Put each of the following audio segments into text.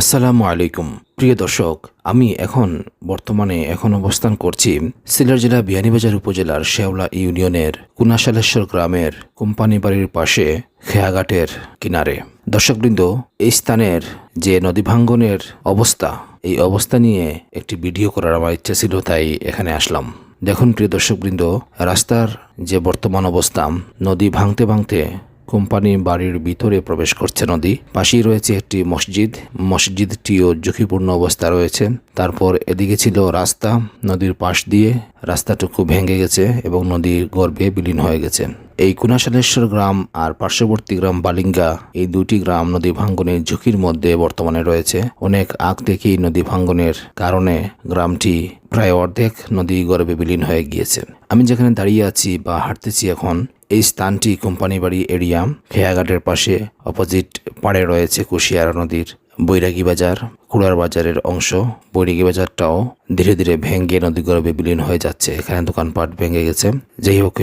আসসালামু আলাইকুম। প্রিয় দর্শক, আমি এখন বর্তমানে এখন অবস্থান করছি সিলেট জেলা বিয়ানীবাজার উপজেলার শেওলা ইউনিয়নের কুনাশালেশ্বর গ্রামের কোম্পানি বাড়ির পাশে খেয়াঘাটের কিনারে। দর্শকবৃন্দ, এই স্থানের যে নদী ভাঙ্গনের অবস্থা, এই অবস্থা নিয়ে একটি ভিডিও করার আমার ইচ্ছা ছিল, তাই এখানে আসলাম। দেখুন প্রিয় দর্শকবৃন্দ, রাস্তার যে বর্তমান অবস্থা, নদী ভাঙতে ভাঙতে কোম্পানি বাড়ির ভিতরে প্রবেশ করছে নদী। পাশেই রয়েছে একটি মসজিদ। মসজিদটিও ঝুঁকিপূর্ণ অবস্থা রয়েছে। তারপর এদিকে ছিল রাস্তা। নদীর পাশ দিয়ে রাস্তাটুকু ভেঙে গেছে এবং নদীর গর্ভে বিলীন হয়ে গেছে। এই কুনাশালেশ্বর গ্রাম আর পার্শ্ববর্তী গ্রাম বালিঙ্গা এই দুটি গ্রাম নদী ভাঙ্গনের ঝুঁকির মধ্যে বর্তমানে রয়েছে। অনেক আগ থেকেই নদী ভাঙ্গনের কারণে গ্রামটি প্রায় অর্ধেক নদী গর্ভে বিলীন হয়ে গিয়েছে। আমি যেখানে দাঁড়িয়ে আছি বা হাঁটতেছি এখন, এই স্থানটি কোম্পানি বাড়ি এরিয়া, খেয়াঘাটের পাশে অপোজিট পাড়ে রয়েছে কুশিয়ারা নদীর। বৈরাগী বাজার, কুড়ার বাজারের অংশ। বৈরাগী বাজারটাও ধীরে ধীরে ভেঙ্গে নদী গর্ভে বিলীন হয়ে যাচ্ছে। এখানে দোকানপাট ভেঙে গেছে। যাই হোক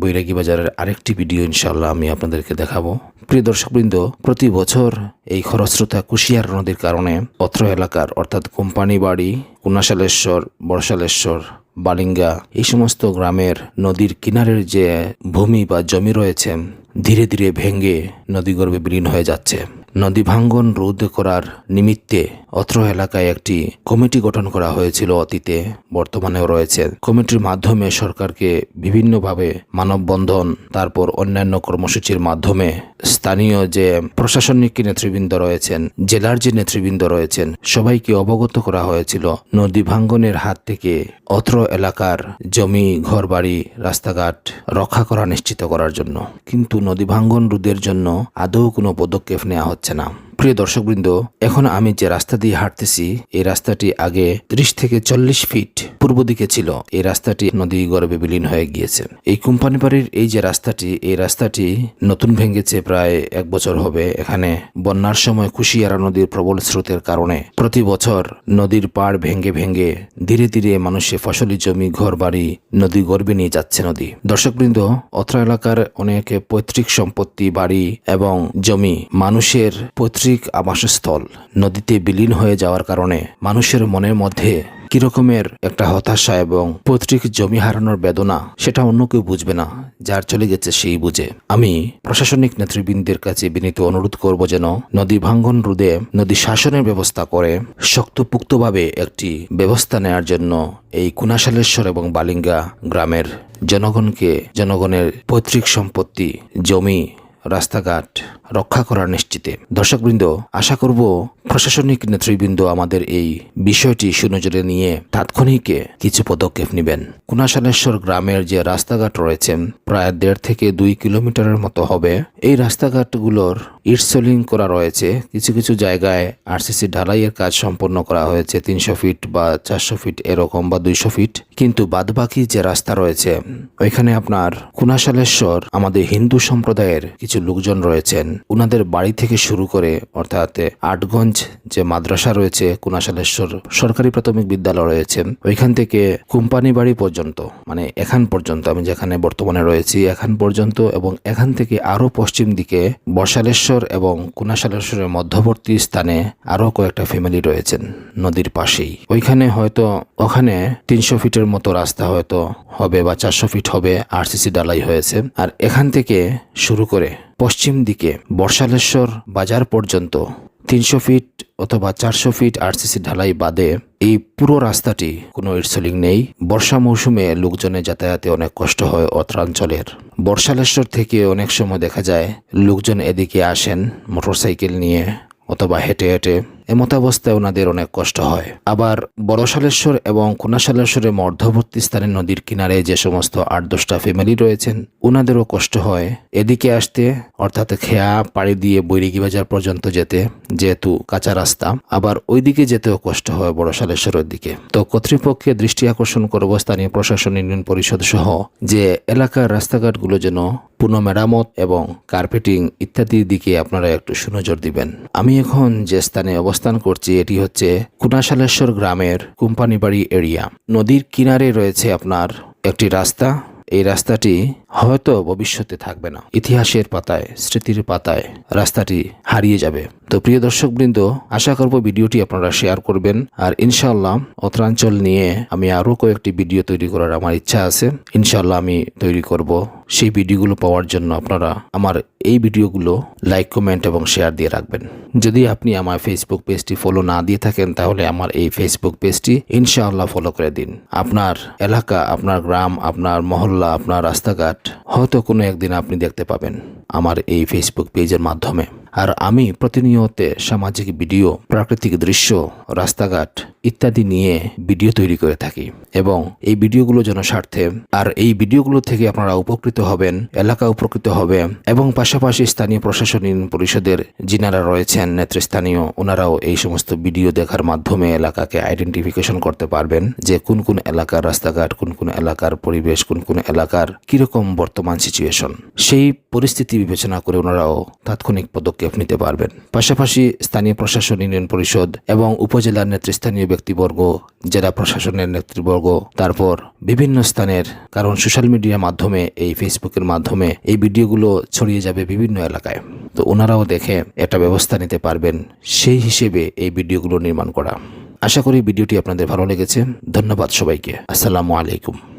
বৈরাগী বাজারের আরেকটি ভিডিও ইনশাল্লাহ আমি আপনাদেরকে দেখাবো। প্রিয় দর্শকবৃন্দ, প্রতি বছর এই খরস্রোতা কুশিয়ার নদীর কারণে অত্র এলাকার, অর্থাৎ কোম্পানি বাড়ি, কুনাশালেশ্বর বর্ষালেশ্বর বালিঙ্গা, এই সমস্ত গ্রামের নদীর কিনারের যে ভূমি বা জমি রয়েছে, ধীরে ধীরে ভেঙ্গে নদীগর্ভে বিলীন হয়ে যাচ্ছে। নদী ভাঙ্গন রোধ করার নিমিত্তে অত্র এলাকায় একটি কমিটি গঠন করা হয়েছিল অতীতে। বর্তমানেও রয়েছে। কমিটির মাধ্যমে সরকারকে বিভিন্নভাবে মানববন্ধন, তারপর অন্যান্য কর্মসূচির মাধ্যমে স্থানীয় যে প্রশাসনিক নেতৃবৃন্দ রয়েছেন, জেলার যে নেতৃবৃন্দ রয়েছেন, সবাইকে অবগত করা হয়েছিল। নদী ভাঙ্গনের হাত থেকে অত্র এলাকার জমি, ঘরবাড়ি, রাস্তাঘাট রক্ষা করা নিশ্চিত করার জন্য। কিন্তু নদী ভাঙ্গন রোধের জন্য আদৌ কোনো পদক্ষেপ নেওয়া হচ্ছে না প্রিয় দর্শকবৃন্দ, এখন আমি যে রাস্তা দিয়ে হাঁটতেছি, এই রাস্তাটি আগে ত্রিশ থেকে চল্লিশ ফিট পূর্ব দিকে ছিল। এই রাস্তাটি নদী গর্ভে বিলীন হয়ে গিয়েছে। এই কোম্পানি বাড়ির এই যে রাস্তাটি, এই রাস্তাটি নতুন ভেঙেছে প্রায় এক বছর হবে। এখানে বন্যার সময় কুশিয়ারা নদীর প্রবল স্রোতের কারণে প্রতি বছর নদীর পাড় ভেঙ্গে ভেঙ্গে ধীরে ধীরে মানুষের ফসলি জমি ঘর বাড়ি নদী গর্ভে নিয়ে যাচ্ছে নদী। দর্শকবৃন্দ, অত্র এলাকার অনেক পৈতৃক সম্পত্তি, বাড়ি এবং জমি মানুষের পৈতৃক আবাসস্থল নদীতে বিলীন হয়ে যাওয়ার কারণে মানুষের মনের মধ্যে কিরকমের একটা হতাশা এবং পৈতৃক জমি হারানোর বেদনা সেটা অন্য কেউ বুঝবে না, যার চলে গেছে সেই বুঝে। আমি প্রশাসনিক নেতৃবৃন্দের কাছে বিনীত অনুরোধ করব যেন নদী ভাঙ্গন রোধে নদী শাসনের ব্যবস্থা করে, শক্তপুক্তভাবে একটি ব্যবস্থা নেয়ার জন্য এই কুনাশালেশ্বর এবং বালিঙ্গা গ্রামের জনগণকে, জনগণের পৈতৃক সম্পত্তি, জমি রাস্তাঘাট রক্ষা করার নিশ্চিতে। দর্শকবৃন্দ, আশা করব প্রশাসনিক নেতৃবৃন্দ আমাদের এই বিষয়টি সুনজরে নিয়ে তাৎক্ষণিক কিছু পদক্ষেপ নেবেন। কুনাশালেশ্বর গ্রামের যে রাস্তাঘাট রয়েছে, প্রায় দেড় থেকে দুই কিলোমিটারের মতো হবে। এই রাস্তাঘাটগুলোর ইটসোলিং করা রয়েছে। কিছু কিছু জায়গায় আরসিসি ঢালাইয়ের কাজ সম্পন্ন করা হয়েছে। তিনশো ফিট বা চারশো ফিট এরকম বা দুইশো ফিট। কিন্তু বাদবাকি যে রাস্তা রয়েছে, ওইখানে আপনার কুনাশালেশ্বর আমাদের হিন্দু সম্প্রদায়ের কিছু লোকজন রয়েছেন। উনাদের বাড়ি থেকে শুরু করে, অর্থাৎ আটগঞ্জ যে মাদ্রাসা রয়েছে, কুনাশালেশ্বর সরকারি প্রাথমিক বিদ্যালয় রয়েছে, ওইখান থেকে কোম্পানি বাড়ি পর্যন্ত মানে এখান পর্যন্ত, আমি যেখানে বর্তমানে রয়েছি, এখান পর্যন্ত এবং এখান থেকে আরও পশ্চিম দিকে বর্ষালেশ্বর এবং কুনাশালেশ্বরের মধ্যবর্তী স্থানে আরও কয়েকটা ফ্যামিলি রয়েছেন নদীর পাশেই। ওইখানে হয়তো, ওখানে তিনশো ফিটের মতো রাস্তা হয়তো হবে বা চারশো ফিট হবে, আর আরসিসি ডালাই হয়েছে। আর এখান থেকে শুরু করে পশ্চিম দিকে বর্ষালেশ্বর বাজার পর্যন্ত তিনশো ফিট অথবা চারশো ফিট আরসিসি ঢালাই বাদে এই পুরো রাস্তাটি কোনো ইটসলিং নেই। বর্ষা মৌসুমে লোকজনের যাতায়াতে অনেক কষ্ট হয় অত্রাঞ্চলের। বর্ষালেশ্বর থেকে অনেক সময় দেখা যায়, লোকজন এদিকে আসেন, মোটরসাইকেল নিয়ে অথবা হেঁটে হেঁটে এমতাবস্থায় ওনাদের অনেক কষ্ট হয়। আবার বড়শালেশ্বর এবং কোনাশালেশ্বরের মধ্যবর্তী স্থানে নদীর কিনারে যে সমস্ত আট দশটা ফ্যামিলি রয়েছেন ওনাদেরও কষ্ট হয়। এদিকে আসতে, অর্থাৎ খেয়া, পাড়ি দিয়ে বৈরিগি বাজার পর্যন্ত যেতে যেহেতু কাঁচা রাস্তা, আবার ওইদিকে যেতেও কষ্ট হয় বড়শালেশ্বরের দিকে। তো কর্তৃপক্ষের দৃষ্টি আকর্ষণ করব স্থানীয় প্রশাসন ইউনিয়ন পরিষদ সহ যে এলাকার রাস্তাঘাটগুলো যেন পুনঃমেরামত এবং কার্পেটিং ইত্যাদির দিকে আপনারা একটু সুনজর দিবেন। আমি এখন যে স্থানে অবস্থান করছি, এটি হচ্ছে কুনাশালেশ্বর গ্রামের কোম্পানিবাড়ি এরিয়া। নদীর কিনারে রয়েছে আপনার একটি রাস্তা। এই রাস্তাটি হয়তো ভবিষ্যতে থাকবে না। ইতিহাসের পাতায়, স্মৃতির পাতায় রাস্তাটি হারিয়ে যাবে। তো প্রিয় দর্শকবৃন্দ, আশা করব ভিডিওটি আপনারা শেয়ার করবেন। আর ইনশাআল্লাহ উত্তরাঞ্চল নিয়ে আমি আরও কয়েকটি ভিডিও তৈরি করার আমার ইচ্ছা আছে। ইনশাআল্লাহ আমি তৈরি করব। সেই ভিডিওগুলো পাওয়ার জন্য আপনারা আমার এই ভিডিওগুলো লাইক, কমেন্ট এবং শেয়ার দিয়ে রাখবেন। যদি আপনি আমার ফেসবুক পেজটি ফলো না দিয়ে থাকেন, তাহলে আমার এই ফেসবুক পেজটি ইনশাআল্লাহ ফলো করে দিন। আপনার এলাকা, আপনার গ্রাম, আপনার মহল্লা, আপনার রাস্তাঘাট হয়তো কোনো একদিন আপনি দেখতে পাবেন আমার এই ফেসবুক পেজের মাধ্যমে। আর আমি প্রতিনিয়তে সামাজিক ভিডিও প্রাকৃতিক দৃশ্য, রাস্তাঘাট ইত্যাদি নিয়ে ভিডিও তৈরি করে থাকি এবং এই ভিডিওগুলো জনস্বার্থে আর এই ভিডিওগুলো থেকে আপনারা উপকৃত হবেন, এলাকা উপকৃত হবে এবং পাশাপাশি স্থানীয় প্রশাসনিক পরিষদের যিনারা রয়েছেন, নেতৃস্থানীয়, ওনারাও এই সমস্ত ভিডিও দেখার মাধ্যমে এলাকাকে আইডেন্টিফিকেশন করতে পারবেন যে কোন কোন এলাকার রাস্তাঘাট, কোন কোন এলাকার পরিবেশ, কোন কোন এলাকার কীরকম বর্তমান সিচুয়েশন সেই পরিস্থিতি বিবেচনা করে ওনারাও তাৎক্ষণিক পদক্ষেপ নিতে পারবেন। পাশাপাশি স্থানীয় প্রশাসন ইউনিয়ন পরিষদ এবং উপজেলার নেতৃস্থানীয় ব্যক্তিবর্গ, জেলা প্রশাসনের নেতৃবর্গ, তারপর বিভিন্ন স্থানের, কারণ সোশ্যাল মিডিয়ার মাধ্যমে, এই ফেসবুকের মাধ্যমে এই ভিডিওগুলো ছড়িয়ে যাবে বিভিন্ন এলাকায়। তো ওনারাও দেখে একটা ব্যবস্থা নিতে পারবেন সেই হিসেবে এই ভিডিওগুলো নির্মাণ করা। আশা করি ভিডিওটি আপনাদের ভালো লেগেছে। ধন্যবাদ সবাইকে। আসসালামু আলাইকুম।